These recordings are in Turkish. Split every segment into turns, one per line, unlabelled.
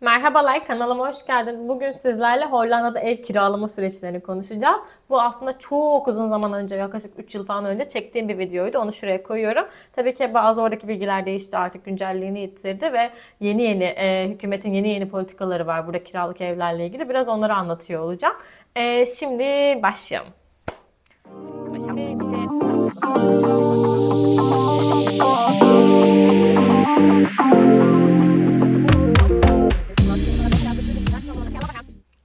Merhabalar kanalıma hoş geldin. Bugün sizlerle Hollanda'da ev kiralama süreçlerini konuşacağız. Bu aslında çok uzun zaman önce yaklaşık 3 yıl falan önce çektiğim bir videoydu. Onu şuraya koyuyorum. Tabii ki bazı oradaki bilgiler değişti artık güncelliğini yitirdi ve yeni yeni e, hükümetin yeni yeni politikaları var burada kiralık evlerle ilgili. Biraz onları anlatıyor olacağım. E, şimdi başlayalım. Bir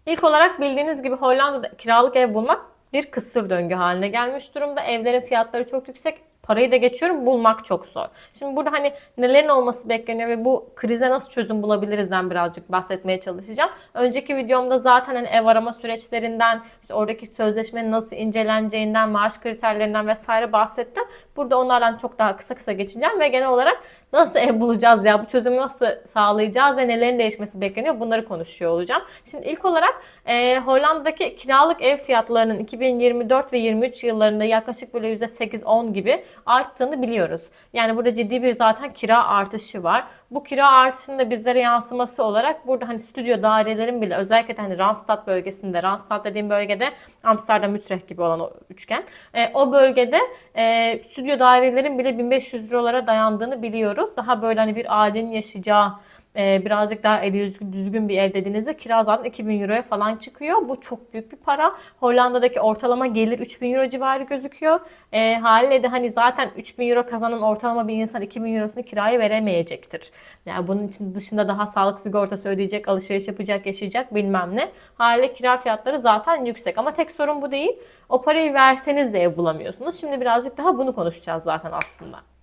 İlk olarak bildiğiniz gibi Hollanda'da kiralık ev bulmak bir kısır döngü haline gelmiş durumda. Evlerin fiyatları çok yüksek. Parayı da geçiyorum bulmak çok zor. Şimdi burada hani nelerin olması bekleniyor ve bu krize nasıl çözüm bulabilirizden birazcık bahsetmeye çalışacağım. Önceki videomda zaten hani ev arama süreçlerinden, işte oradaki sözleşmenin nasıl inceleneceğinden, maaş kriterlerinden vesaire bahsettim. Burada onlardan çok daha kısa kısa geçeceğim ve genel olarak nasıl ev bulacağız ya, bu çözümü nasıl sağlayacağız ve nelerin değişmesi bekleniyor bunları konuşuyor olacağım. Şimdi ilk olarak e, Hollanda'daki kiralık ev fiyatlarının 2024 ve 23 yıllarında yaklaşık böyle %8-10 gibi arttığını biliyoruz. Yani burada ciddi bir zaten kira artışı var. Bu kira artışının da bizlere yansıması olarak burada hani stüdyo dairelerin bile özellikle hani Randstad bölgesinde, Randstad dediğim bölgede Amsterdam, Utrecht gibi olan o üçgen. E, o bölgede e, stüdyo dairelerin bile 1500 liralara dayandığını biliyoruz. Daha böyle hani bir ailenin yaşayacağı e, birazcık daha eli düzgün bir ev dediğinizde kira zaten 2000 euroya falan çıkıyor. Bu çok büyük bir para. Hollanda'daki ortalama gelir 3000 euro civarı gözüküyor. E, haliyle de hani zaten 3000 euro kazanan ortalama bir insan 2000 eurosunu kiraya veremeyecektir. Yani bunun için dışında daha sağlık sigortası ödeyecek, alışveriş yapacak, yaşayacak bilmem ne. Haliyle kira fiyatları zaten yüksek. Ama tek sorun bu değil. O parayı verseniz de ev bulamıyorsunuz. Şimdi birazcık daha bunu konuşacağız zaten aslında.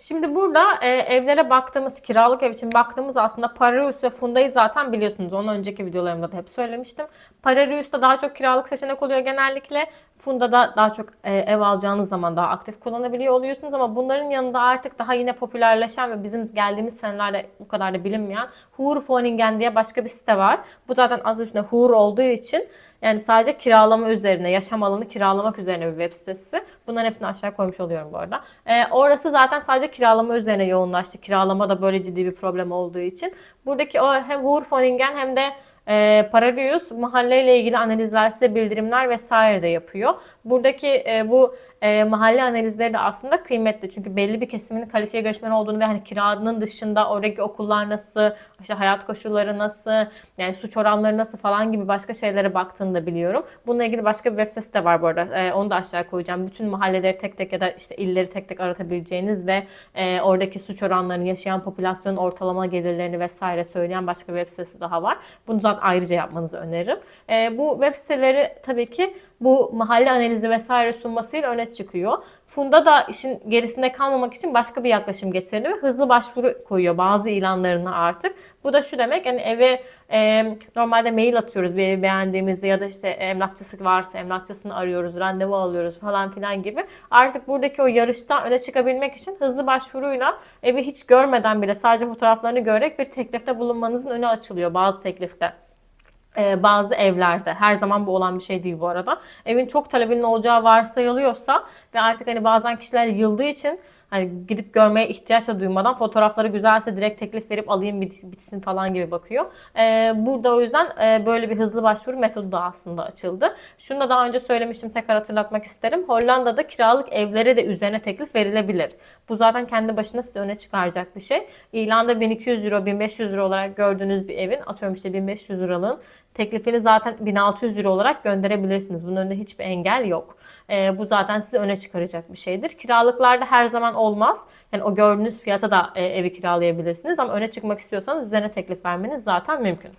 Şimdi burada e, evlere baktığımız, kiralık ev için baktığımız aslında Pararius ve Funda'yı zaten biliyorsunuz. Onu önceki videolarımda da hep söylemiştim. Pararius'ta daha çok kiralık seçenek oluyor genellikle. Funda'da daha çok e, ev alacağınız zaman daha aktif kullanabiliyor oluyorsunuz ama bunların yanında artık daha yine popülerleşen ve bizim geldiğimiz senelerde bu kadar da bilinmeyen Huurwoningen diye başka bir site var. Bu zaten az üstünde Huur olduğu için yani sadece kiralama üzerine, yaşam alanı kiralamak üzerine bir web sitesi. Bunların hepsini aşağı koymuş oluyorum bu arada. Ee, orası zaten sadece kiralama üzerine yoğunlaştı. Kiralama da böyle ciddi bir problem olduğu için. Buradaki o hem Huurwoningen hem de e, Pararius mahalleyle ilgili analizler, size bildirimler vesaire de yapıyor. Buradaki e, bu e, mahalle analizleri de aslında kıymetli. Çünkü belli bir kesimin kalifiye göçmen olduğunu ve hani kiranın dışında oradaki okullar nasıl, işte hayat koşulları nasıl, yani suç oranları nasıl falan gibi başka şeylere baktığını da biliyorum. Bununla ilgili başka bir web sitesi de var bu arada. E, onu da aşağıya koyacağım. Bütün mahalleleri tek tek ya da işte illeri tek tek aratabileceğiniz ve e, oradaki suç oranlarını, yaşayan popülasyonun ortalama gelirlerini vesaire söyleyen başka bir web sitesi daha var. Bunu zaten ayrıca yapmanızı öneririm. E, bu web siteleri tabii ki bu mahalle analizi vesaire sunmasıyla öne çıkıyor. Funda da işin gerisinde kalmamak için başka bir yaklaşım getirdi ve hızlı başvuru koyuyor bazı ilanlarına artık. Bu da şu demek hani eve e, normalde mail atıyoruz bir evi beğendiğimizde ya da işte emlakçısı varsa emlakçısını arıyoruz, randevu alıyoruz falan filan gibi. Artık buradaki o yarışta öne çıkabilmek için hızlı başvuruyla evi hiç görmeden bile sadece fotoğraflarını görerek bir teklifte bulunmanızın önü açılıyor bazı teklifte e, bazı evlerde her zaman bu olan bir şey değil bu arada. Evin çok talebinin olacağı varsayılıyorsa ve artık hani bazen kişiler yıldığı için hani gidip görmeye ihtiyaç da duymadan fotoğrafları güzelse direkt teklif verip alayım bitsin falan gibi bakıyor. Ee, burada o yüzden e, böyle bir hızlı başvuru metodu da aslında açıldı. Şunu da daha önce söylemiştim tekrar hatırlatmak isterim. Hollanda'da kiralık evlere de üzerine teklif verilebilir. Bu zaten kendi başına size öne çıkaracak bir şey. İlanda 1200 euro, 1500 euro olarak gördüğünüz bir evin atıyorum işte 1500 liralığın teklifini zaten 1600 euro olarak gönderebilirsiniz. Bunun önünde hiçbir engel yok. E, bu zaten sizi öne çıkaracak bir şeydir. Kiralıklarda her zaman olmaz. Yani o gördüğünüz fiyata da e, evi kiralayabilirsiniz ama öne çıkmak istiyorsanız üzerine teklif vermeniz zaten mümkün.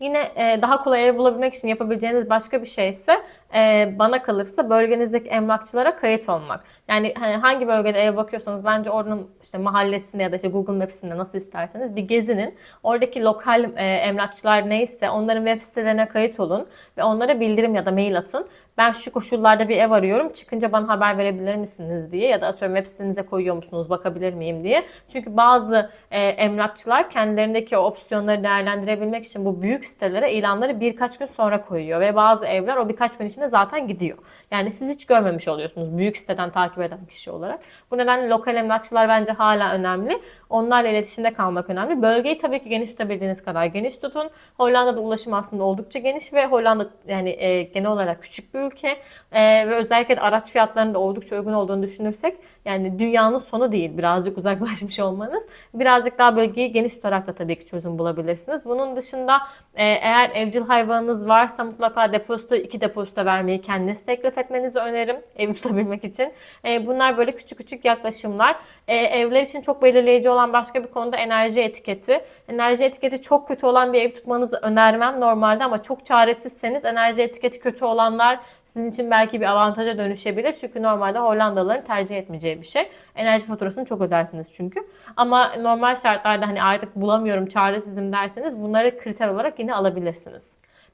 Yine e, daha kolay ev bulabilmek için yapabileceğiniz başka bir şey ise e, bana kalırsa bölgenizdeki emlakçılara kayıt olmak. Yani hani hangi bölgede ev bakıyorsanız bence oranın işte mahallesinde ya da işte Google Maps'inde nasıl isterseniz bir gezinin. Oradaki lokal e, emlakçılar neyse onların web sitelerine kayıt olun ve onlara bildirim ya da mail atın. Ben şu koşullarda bir ev arıyorum. Çıkınca bana haber verebilir misiniz diye ya da atıyorum web sitenize koyuyor musunuz bakabilir miyim diye. Çünkü bazı e, emlakçılar kendilerindeki opsiyonları değerlendirebilmek için bu büyük sitelere ilanları birkaç gün sonra koyuyor ve bazı evler o birkaç gün içinde zaten gidiyor. Yani siz hiç görmemiş oluyorsunuz büyük siteden takip eden kişi olarak. Bu nedenle lokal emlakçılar bence hala önemli. Onlarla iletişimde kalmak önemli. Bölgeyi tabii ki geniş tutabildiğiniz kadar geniş tutun. Hollanda'da ulaşım aslında oldukça geniş ve Hollanda yani e, genel olarak küçük bir ülke E, ve özellikle de araç fiyatlarının da oldukça uygun olduğunu düşünürsek yani dünyanın sonu değil birazcık uzaklaşmış olmanız. Birazcık daha bölgeyi geniş tutarak da tabii ki çözüm bulabilirsiniz. Bunun dışında e, eğer evcil hayvanınız varsa mutlaka depozito iki depozito vermeyi kendiniz teklif etmenizi öneririm evi tutabilmek için. E, bunlar böyle küçük küçük yaklaşımlar. E, evler için çok belirleyici olan başka bir konuda enerji etiketi. Enerji etiketi çok kötü olan bir ev tutmanızı önermem normalde ama çok çaresizseniz enerji etiketi kötü olanlar sizin için belki bir avantaja dönüşebilir. Çünkü normalde Hollandalıların tercih etmeyeceği bir şey. Enerji faturasını çok ödersiniz çünkü. Ama normal şartlarda hani artık bulamıyorum çaresizim derseniz bunları kriter olarak yine alabilirsiniz.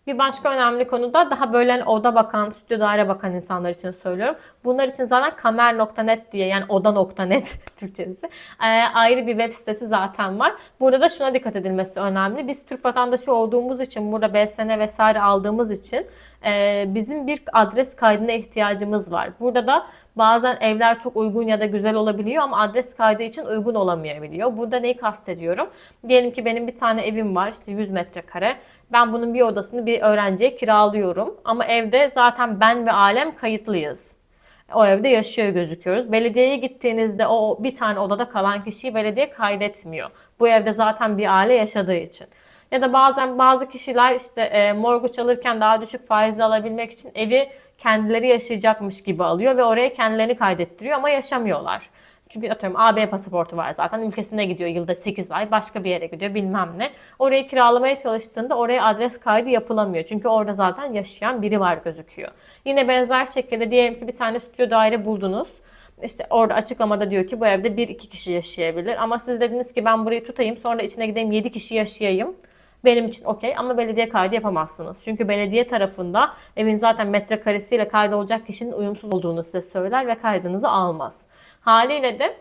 Bir başka önemli konu da daha böyle hani oda bakan, stüdyo daire bakan insanlar için söylüyorum. Bunlar için zaten kamer.net diye yani oda.net Türkçesi e, ayrı bir web sitesi zaten var. Burada da şuna dikkat edilmesi önemli. Biz Türk vatandaşı olduğumuz için burada BSN vesaire aldığımız için e, bizim bir adres kaydına ihtiyacımız var. Burada da Bazen evler çok uygun ya da güzel olabiliyor ama adres kaydı için uygun olamayabiliyor. Burada neyi kastediyorum? Diyelim ki benim bir tane evim var işte 100 metrekare. Ben bunun bir odasını bir öğrenciye kiralıyorum. Ama evde zaten ben ve alem kayıtlıyız. O evde yaşıyor gözüküyoruz. Belediyeye gittiğinizde o bir tane odada kalan kişiyi belediye kaydetmiyor. Bu evde zaten bir aile yaşadığı için. Ya da bazen bazı kişiler işte e, morguç alırken daha düşük faizle alabilmek için evi kendileri yaşayacakmış gibi alıyor ve oraya kendilerini kaydettiriyor ama yaşamıyorlar. Çünkü atıyorum AB pasaportu var zaten ülkesine gidiyor yılda 8 ay başka bir yere gidiyor bilmem ne. Orayı kiralamaya çalıştığında oraya adres kaydı yapılamıyor. Çünkü orada zaten yaşayan biri var gözüküyor. Yine benzer şekilde diyelim ki bir tane stüdyo daire buldunuz. İşte orada açıklamada diyor ki bu evde bir iki kişi yaşayabilir. Ama siz dediniz ki ben burayı tutayım sonra içine gideyim 7 kişi yaşayayım benim için okey ama belediye kaydı yapamazsınız. Çünkü belediye tarafında evin zaten metrekaresiyle kaydolacak kişinin uyumsuz olduğunu size söyler ve kaydınızı almaz. Haliyle de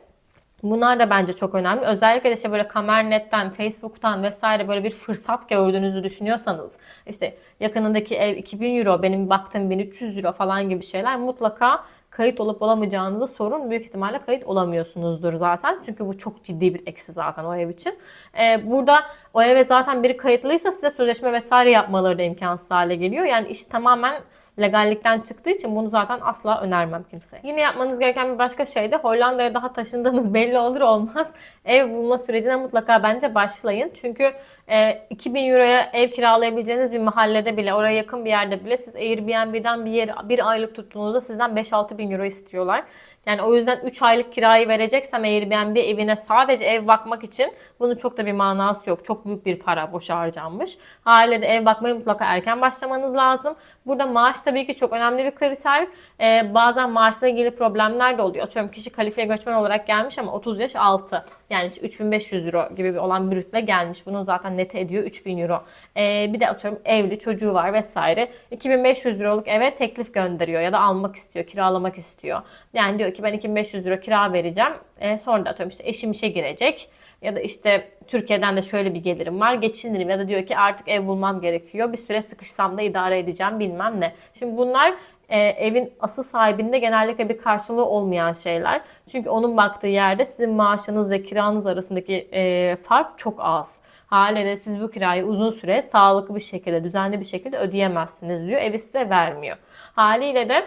Bunlar da bence çok önemli. Özellikle de işte böyle Kamernet'ten, Facebook'tan vesaire böyle bir fırsat gördüğünüzü düşünüyorsanız işte yakınındaki ev 2000 euro, benim baktığım 1300 euro falan gibi şeyler mutlaka kayıt olup olamayacağınızı sorun. Büyük ihtimalle kayıt olamıyorsunuzdur zaten. Çünkü bu çok ciddi bir eksi zaten o ev için. Ee, burada o eve zaten biri kayıtlıysa size sözleşme vesaire yapmaları da imkansız hale geliyor. Yani iş tamamen legallikten çıktığı için bunu zaten asla önermem kimseye. Yine yapmanız gereken bir başka şey de Hollanda'ya daha taşındığınız belli olur olmaz ev bulma sürecine mutlaka bence başlayın. Çünkü e, 2000 euroya ev kiralayabileceğiniz bir mahallede bile, oraya yakın bir yerde bile siz Airbnb'den bir yer, bir aylık tuttuğunuzda sizden 5-6 bin euro istiyorlar. Yani o yüzden 3 aylık kirayı vereceksem Airbnb evine sadece ev bakmak için bunun çok da bir manası yok. Çok büyük bir para boşa harcanmış. Haliyle de ev bakmaya mutlaka erken başlamanız lazım. Burada maaş tabii ki çok önemli bir kriter. Ee, bazen maaşla ilgili problemler de oluyor. Atıyorum kişi kalifiye göçmen olarak gelmiş ama 30 yaş altı. Yani işte 3500 euro gibi bir olan bir rütle gelmiş. Bunun zaten net ediyor 3000 euro. Ee, bir de atıyorum evli çocuğu var vesaire. 2500 euroluk eve teklif gönderiyor ya da almak istiyor, kiralamak istiyor. Yani diyor ki ben 2500 euro kira vereceğim. Ee, sonra da atıyorum işte eşim işe girecek ya da işte Türkiye'den de şöyle bir gelirim var geçinirim ya da diyor ki artık ev bulmam gerekiyor bir süre sıkışsam da idare edeceğim bilmem ne. Şimdi bunlar e, evin asıl sahibinde genellikle bir karşılığı olmayan şeyler. Çünkü onun baktığı yerde sizin maaşınız ve kiranız arasındaki e, fark çok az. Haliyle siz bu kirayı uzun süre sağlıklı bir şekilde, düzenli bir şekilde ödeyemezsiniz diyor. Evi size vermiyor. Haliyle de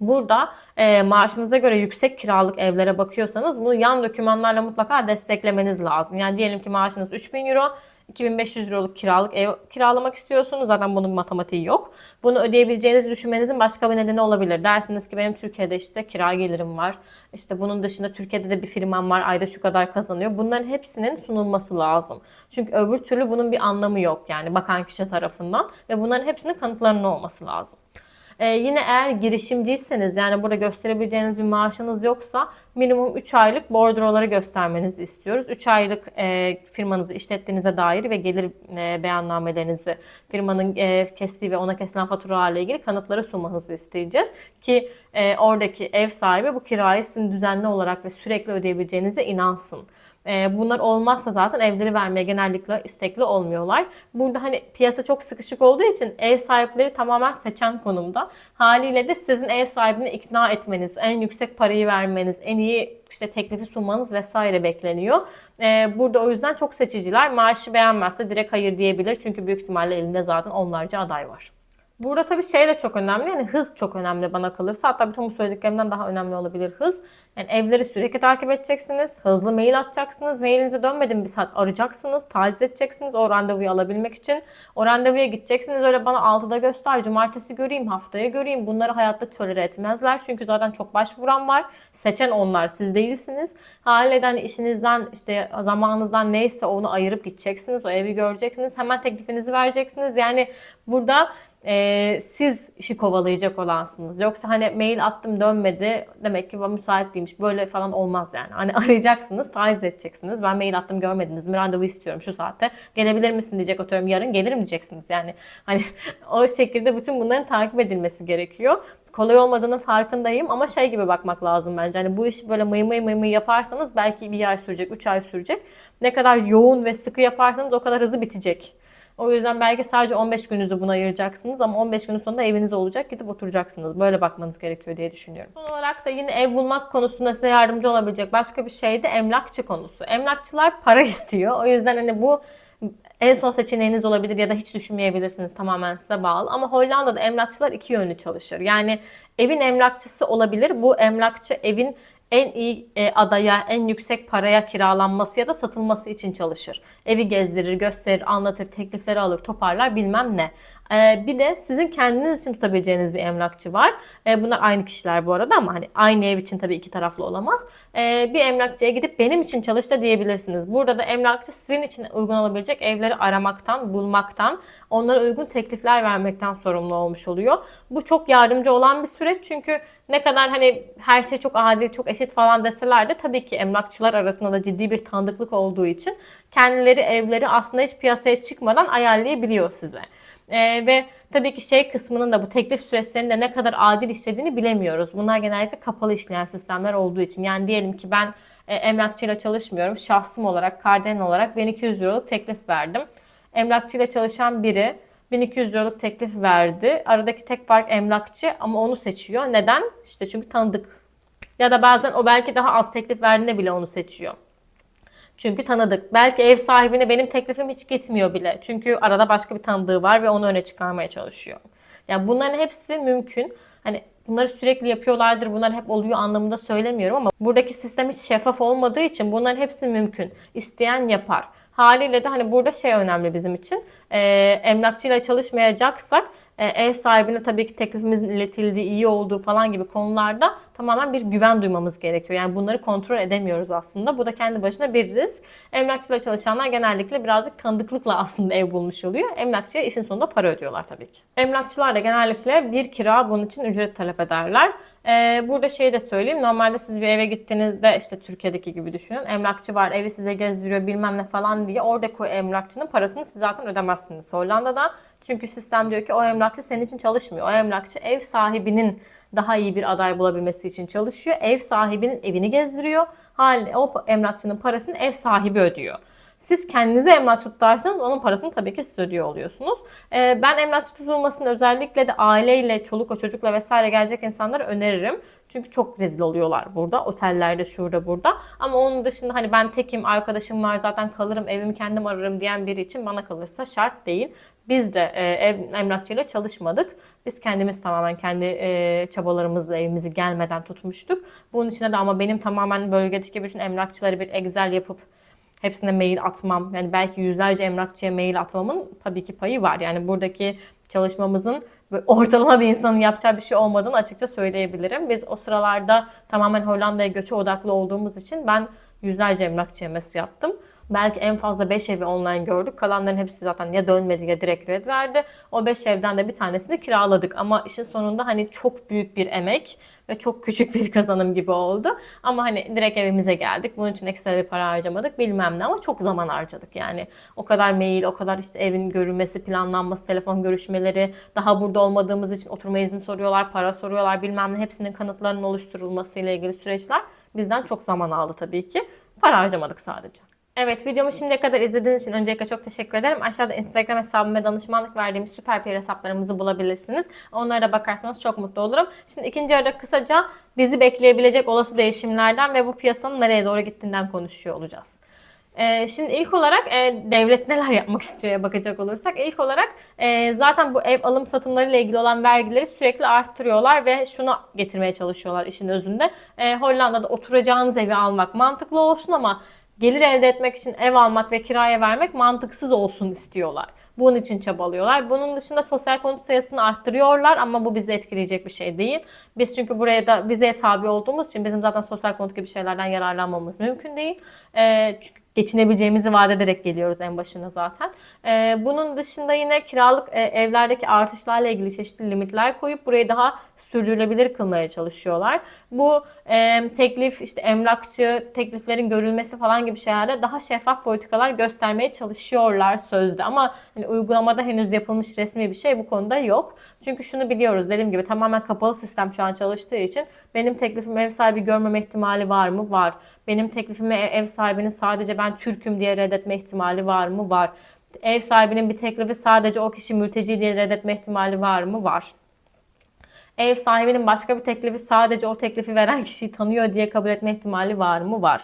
Burada e, maaşınıza göre yüksek kiralık evlere bakıyorsanız bunu yan dokümanlarla mutlaka desteklemeniz lazım. Yani diyelim ki maaşınız 3000 euro, 2500 euroluk kiralık ev kiralamak istiyorsunuz. Zaten bunun matematiği yok. Bunu ödeyebileceğinizi düşünmenizin başka bir nedeni olabilir. Dersiniz ki benim Türkiye'de işte kira gelirim var. İşte bunun dışında Türkiye'de de bir firmam var. Ayda şu kadar kazanıyor. Bunların hepsinin sunulması lazım. Çünkü öbür türlü bunun bir anlamı yok yani bakan kişi tarafından. Ve bunların hepsinin kanıtlarının olması lazım. Ee, yine eğer girişimciyseniz yani burada gösterebileceğiniz bir maaşınız yoksa minimum 3 aylık bordroları göstermenizi istiyoruz. 3 aylık e, firmanızı işlettiğinize dair ve gelir e, beyannamelerinizi firmanın e, kestiği ve ona kesilen faturalarla ilgili kanıtları sunmanızı isteyeceğiz. Ki e, oradaki ev sahibi bu kirayı sizin düzenli olarak ve sürekli ödeyebileceğinize inansın. E, bunlar olmazsa zaten evleri vermeye genellikle istekli olmuyorlar. Burada hani piyasa çok sıkışık olduğu için ev sahipleri tamamen seçen konumda. Haliyle de sizin ev sahibini ikna etmeniz, en yüksek parayı vermeniz, en iyi işte teklifi sunmanız vesaire bekleniyor. E, burada o yüzden çok seçiciler. Maaşı beğenmezse direkt hayır diyebilir. Çünkü büyük ihtimalle elinde zaten onlarca aday var. Burada tabii şey de çok önemli. Yani hız çok önemli bana kalırsa. Hatta bütün bu söylediklerimden daha önemli olabilir hız. Yani evleri sürekli takip edeceksiniz. Hızlı mail atacaksınız. Mailinize dönmedi mi bir saat arayacaksınız. Taciz edeceksiniz o randevuyu alabilmek için. O randevuya gideceksiniz. Öyle bana 6'da göster. Cumartesi göreyim, haftaya göreyim. Bunları hayatta tolere etmezler. Çünkü zaten çok başvuran var. Seçen onlar. Siz değilsiniz. Haliyle de hani işinizden işte zamanınızdan neyse onu ayırıp gideceksiniz. O evi göreceksiniz. Hemen teklifinizi vereceksiniz. Yani burada e, siz işi kovalayacak olansınız. Yoksa hani mail attım dönmedi demek ki müsait değilmiş. Böyle falan olmaz yani. Hani arayacaksınız, taciz edeceksiniz. Ben mail attım görmediniz mi? Randevu istiyorum şu saatte. Gelebilir misin diyecek atıyorum. Yarın gelirim diyeceksiniz yani. Hani o şekilde bütün bunların takip edilmesi gerekiyor. Kolay olmadığının farkındayım ama şey gibi bakmak lazım bence. Hani bu işi böyle mıy mıy mıy mıy yaparsanız belki bir ay sürecek, üç ay sürecek. Ne kadar yoğun ve sıkı yaparsanız o kadar hızlı bitecek. O yüzden belki sadece 15 gününüzü buna ayıracaksınız ama 15 günün sonunda eviniz olacak gidip oturacaksınız. Böyle bakmanız gerekiyor diye düşünüyorum. Son olarak da yine ev bulmak konusunda size yardımcı olabilecek başka bir şey de emlakçı konusu. Emlakçılar para istiyor. O yüzden hani bu en son seçeneğiniz olabilir ya da hiç düşünmeyebilirsiniz tamamen size bağlı. Ama Hollanda'da emlakçılar iki yönlü çalışır. Yani evin emlakçısı olabilir. Bu emlakçı evin en iyi e, adaya, en yüksek paraya kiralanması ya da satılması için çalışır. Evi gezdirir, gösterir, anlatır, teklifleri alır, toparlar bilmem ne. E, bir de sizin kendiniz için tutabileceğiniz bir emlakçı var. E, bunlar aynı kişiler bu arada ama hani aynı ev için tabii iki taraflı olamaz. E, bir emlakçıya gidip benim için çalış diyebilirsiniz. Burada da emlakçı sizin için uygun olabilecek evleri aramaktan, bulmaktan, onlara uygun teklifler vermekten sorumlu olmuş oluyor. Bu çok yardımcı olan bir süreç çünkü ne kadar hani her şey çok adil, çok eşit falan deseler de tabii ki emlakçılar arasında da ciddi bir tanıdıklık olduğu için kendileri evleri aslında hiç piyasaya çıkmadan ayarlayabiliyor size. Ee, ve tabii ki şey kısmının da bu teklif süreçlerinde ne kadar adil işlediğini bilemiyoruz. Bunlar genellikle kapalı işleyen sistemler olduğu için. Yani diyelim ki ben e, emlakçıyla çalışmıyorum. Şahsım olarak, karden olarak 1200 euroluk teklif verdim. Emlakçıyla çalışan biri 1200 liralık teklif verdi. Aradaki tek fark emlakçı ama onu seçiyor. Neden? İşte çünkü tanıdık. Ya da bazen o belki daha az teklif verdiğinde bile onu seçiyor. Çünkü tanıdık. Belki ev sahibine benim teklifim hiç gitmiyor bile. Çünkü arada başka bir tanıdığı var ve onu öne çıkarmaya çalışıyor. Yani bunların hepsi mümkün. Hani bunları sürekli yapıyorlardır, bunlar hep oluyor anlamında söylemiyorum ama buradaki sistem hiç şeffaf olmadığı için bunların hepsi mümkün. İsteyen yapar. Haliyle de hani burada şey önemli bizim için. E, emlakçıyla çalışmayacaksak e, ev sahibine tabii ki teklifimizin iletildiği, iyi olduğu falan gibi konularda tamamen bir güven duymamız gerekiyor. Yani bunları kontrol edemiyoruz aslında. Bu da kendi başına bir risk. Emlakçıyla çalışanlar genellikle birazcık tanıdıklıkla aslında ev bulmuş oluyor. Emlakçıya işin sonunda para ödüyorlar tabii ki. Emlakçılar da genellikle bir kira bunun için ücret talep ederler. Ee, burada şey de söyleyeyim. Normalde siz bir eve gittiğinizde işte Türkiye'deki gibi düşünün. Emlakçı var evi size gezdiriyor bilmem ne falan diye. Oradaki emlakçının parasını siz zaten ödemezsiniz Hollanda'da. Çünkü sistem diyor ki o emlakçı senin için çalışmıyor. O emlakçı ev sahibinin daha iyi bir aday bulabilmesi için çalışıyor. Ev sahibinin evini gezdiriyor. Haliyle o emlakçının parasını ev sahibi ödüyor. Siz kendinize emlakçı tutarsanız onun parasını tabii ki siz ödüyor oluyorsunuz. Ee, ben emlakçı tutulmasını özellikle de aileyle, çoluk çocukla vesaire gelecek insanlara öneririm. Çünkü çok rezil oluyorlar burada. Otellerde, şurada, burada. Ama onun dışında hani ben tekim, arkadaşım var zaten kalırım, evimi kendim ararım diyen biri için bana kalırsa şart değil. Biz de e, ev emlakçıyla çalışmadık. Biz kendimiz tamamen kendi e, çabalarımızla evimizi gelmeden tutmuştuk. Bunun için de ama benim tamamen bölgedeki bütün emlakçıları bir Excel yapıp hepsine mail atmam. Yani belki yüzlerce emlakçıya mail atmamın tabii ki payı var. Yani buradaki çalışmamızın ortalama bir insanın yapacağı bir şey olmadığını açıkça söyleyebilirim. Biz o sıralarda tamamen Hollanda'ya göçe odaklı olduğumuz için ben yüzlerce emlakçıya mesaj attım. Belki en fazla 5 evi online gördük. Kalanların hepsi zaten ya dönmedi ya direkt red verdi. O 5 evden de bir tanesini kiraladık. Ama işin sonunda hani çok büyük bir emek ve çok küçük bir kazanım gibi oldu. Ama hani direkt evimize geldik. Bunun için ekstra bir para harcamadık bilmem ne ama çok zaman harcadık yani. O kadar mail, o kadar işte evin görülmesi, planlanması, telefon görüşmeleri, daha burada olmadığımız için oturma izni soruyorlar, para soruyorlar bilmem ne hepsinin kanıtlarının oluşturulması ile ilgili süreçler bizden çok zaman aldı tabii ki. Para harcamadık sadece. Evet videomu şimdiye kadar izlediğiniz için öncelikle çok teşekkür ederim. Aşağıda Instagram hesabım ve danışmanlık verdiğimiz süper PR hesaplarımızı bulabilirsiniz. Onlara da bakarsanız çok mutlu olurum. Şimdi ikinci yarıda kısaca bizi bekleyebilecek olası değişimlerden ve bu piyasanın nereye doğru gittiğinden konuşuyor olacağız. Ee, şimdi ilk olarak e, devlet neler yapmak istiyor'ya bakacak olursak ilk olarak e, zaten bu ev alım satımları ile ilgili olan vergileri sürekli arttırıyorlar ve şunu getirmeye çalışıyorlar işin özünde. E, Hollanda'da oturacağınız evi almak mantıklı olsun ama gelir elde etmek için ev almak ve kiraya vermek mantıksız olsun istiyorlar. Bunun için çabalıyorlar. Bunun dışında sosyal konut sayısını arttırıyorlar ama bu bizi etkileyecek bir şey değil. Biz çünkü buraya da vizeye tabi olduğumuz için bizim zaten sosyal konut gibi şeylerden yararlanmamız mümkün değil. Ee, çünkü geçinebileceğimizi vaat ederek geliyoruz en başına zaten. Ee, bunun dışında yine kiralık e, evlerdeki artışlarla ilgili çeşitli limitler koyup burayı daha sürdürülebilir kılmaya çalışıyorlar. Bu e, teklif işte emlakçı tekliflerin görülmesi falan gibi şeylerde daha şeffaf politikalar göstermeye çalışıyorlar sözde ama hani uygulamada henüz yapılmış resmi bir şey bu konuda yok. Çünkü şunu biliyoruz dediğim gibi tamamen kapalı sistem şu an çalıştığı için benim teklifim ev sahibi görmeme ihtimali var mı? Var. Benim teklifimi ev sahibinin sadece ben Türk'üm diye reddetme ihtimali var mı? Var. Ev sahibinin bir teklifi sadece o kişi mülteci diye reddetme ihtimali var mı? Var. Ev sahibinin başka bir teklifi sadece o teklifi veren kişiyi tanıyor diye kabul etme ihtimali var mı? Var.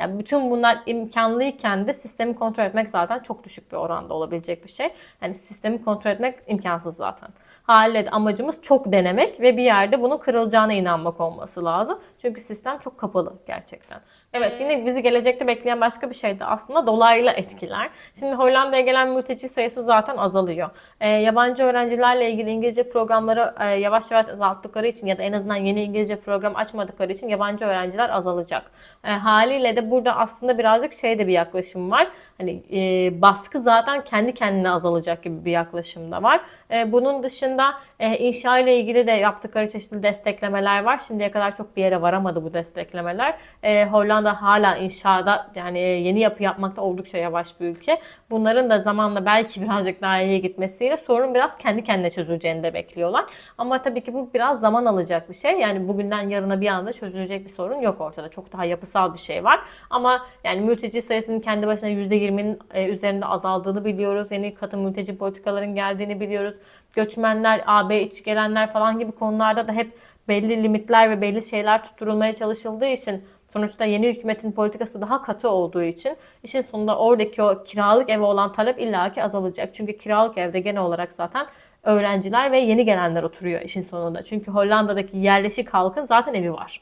Yani bütün bunlar imkanlıyken de sistemi kontrol etmek zaten çok düşük bir oranda olabilecek bir şey. Yani sistemi kontrol etmek imkansız zaten. Haliyle amacımız çok denemek ve bir yerde bunun kırılacağına inanmak olması lazım. Çünkü sistem çok kapalı gerçekten. Evet yine bizi gelecekte bekleyen başka bir şey de aslında dolaylı etkiler. Şimdi Hollanda'ya gelen mülteci sayısı zaten azalıyor. E, yabancı öğrencilerle ilgili İngilizce programları e, yavaş yavaş azalttıkları için ya da en azından yeni İngilizce program açmadıkları için yabancı öğrenciler azalacak. E, haliyle de burada aslında birazcık şey de bir yaklaşım var. Hani e, baskı zaten kendi kendine azalacak gibi bir yaklaşım da var. E, bunun dışında e, inşa ile ilgili de yaptıkları çeşitli desteklemeler var. Şimdiye kadar çok bir yere varamadı bu desteklemeler. E, Hollanda hala inşaada yani yeni yapı yapmakta oldukça yavaş bir ülke. Bunların da zamanla belki birazcık daha iyiye gitmesiyle sorun biraz kendi kendine çözüleceğini de bekliyorlar. Ama tabii ki bu biraz zaman alacak bir şey. Yani bugünden yarına bir anda çözülecek bir sorun yok ortada. Çok daha yapısal bir şey var. Ama yani mülteci sayısının kendi başına %20'nin e, üzerinde azaldığını biliyoruz. Yeni katı mülteci politikaların geldiğini biliyoruz. Göçmenler, AB iç gelenler falan gibi konularda da hep belli limitler ve belli şeyler tutturulmaya çalışıldığı için sonuçta yeni hükümetin politikası daha katı olduğu için işin sonunda oradaki o kiralık eve olan talep illaki azalacak. Çünkü kiralık evde genel olarak zaten öğrenciler ve yeni gelenler oturuyor işin sonunda. Çünkü Hollanda'daki yerleşik halkın zaten evi var.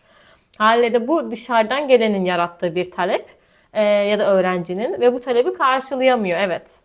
Haliyle de bu dışarıdan gelenin yarattığı bir talep e, ya da öğrencinin ve bu talebi karşılayamıyor. Evet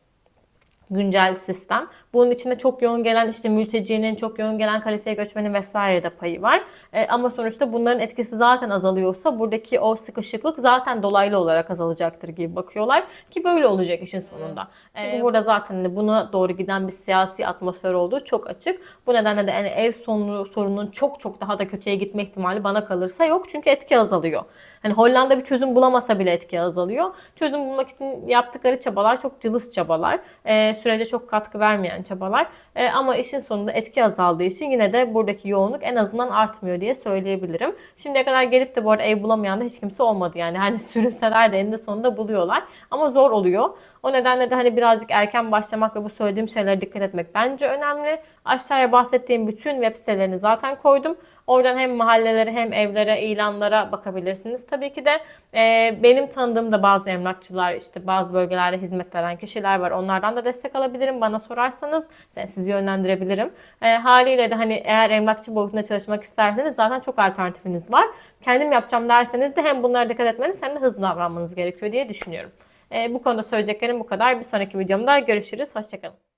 güncel sistem. Bunun içinde çok yoğun gelen işte mültecinin, çok yoğun gelen kalifiye göçmenin vesaire de payı var. E, ama sonuçta bunların etkisi zaten azalıyorsa buradaki o sıkışıklık zaten dolaylı olarak azalacaktır gibi bakıyorlar. Ki böyle olacak işin sonunda. Çünkü ee, burada zaten de buna doğru giden bir siyasi atmosfer olduğu çok açık. Bu nedenle de yani ev sonu, sorunun çok çok daha da kötüye gitme ihtimali bana kalırsa yok. Çünkü etki azalıyor. Hani Hollanda bir çözüm bulamasa bile etki azalıyor. Çözüm bulmak için yaptıkları çabalar çok cılız çabalar. E, sürece çok katkı vermeyen çabalar. E, ama işin sonunda etki azaldığı için yine de buradaki yoğunluk en azından artmıyor diye söyleyebilirim. Şimdiye kadar gelip de bu arada ev bulamayan da hiç kimse olmadı yani. Hani sürünseler de eninde sonunda buluyorlar. Ama zor oluyor. O nedenle de hani birazcık erken başlamak ve bu söylediğim şeylere dikkat etmek bence önemli. Aşağıya bahsettiğim bütün web sitelerini zaten koydum. Oradan hem mahallelere hem evlere, ilanlara bakabilirsiniz. Tabii ki de e, benim tanıdığım da bazı emlakçılar, işte bazı bölgelerde hizmet veren kişiler var. Onlardan da destek alabilirim. Bana sorarsanız ben sizi yönlendirebilirim. E, haliyle de hani eğer emlakçı boyutunda çalışmak isterseniz zaten çok alternatifiniz var. Kendim yapacağım derseniz de hem bunlara dikkat etmeniz hem de hızlı davranmanız gerekiyor diye düşünüyorum. E, bu konuda söyleyeceklerim bu kadar. Bir sonraki videomda görüşürüz. Hoşçakalın.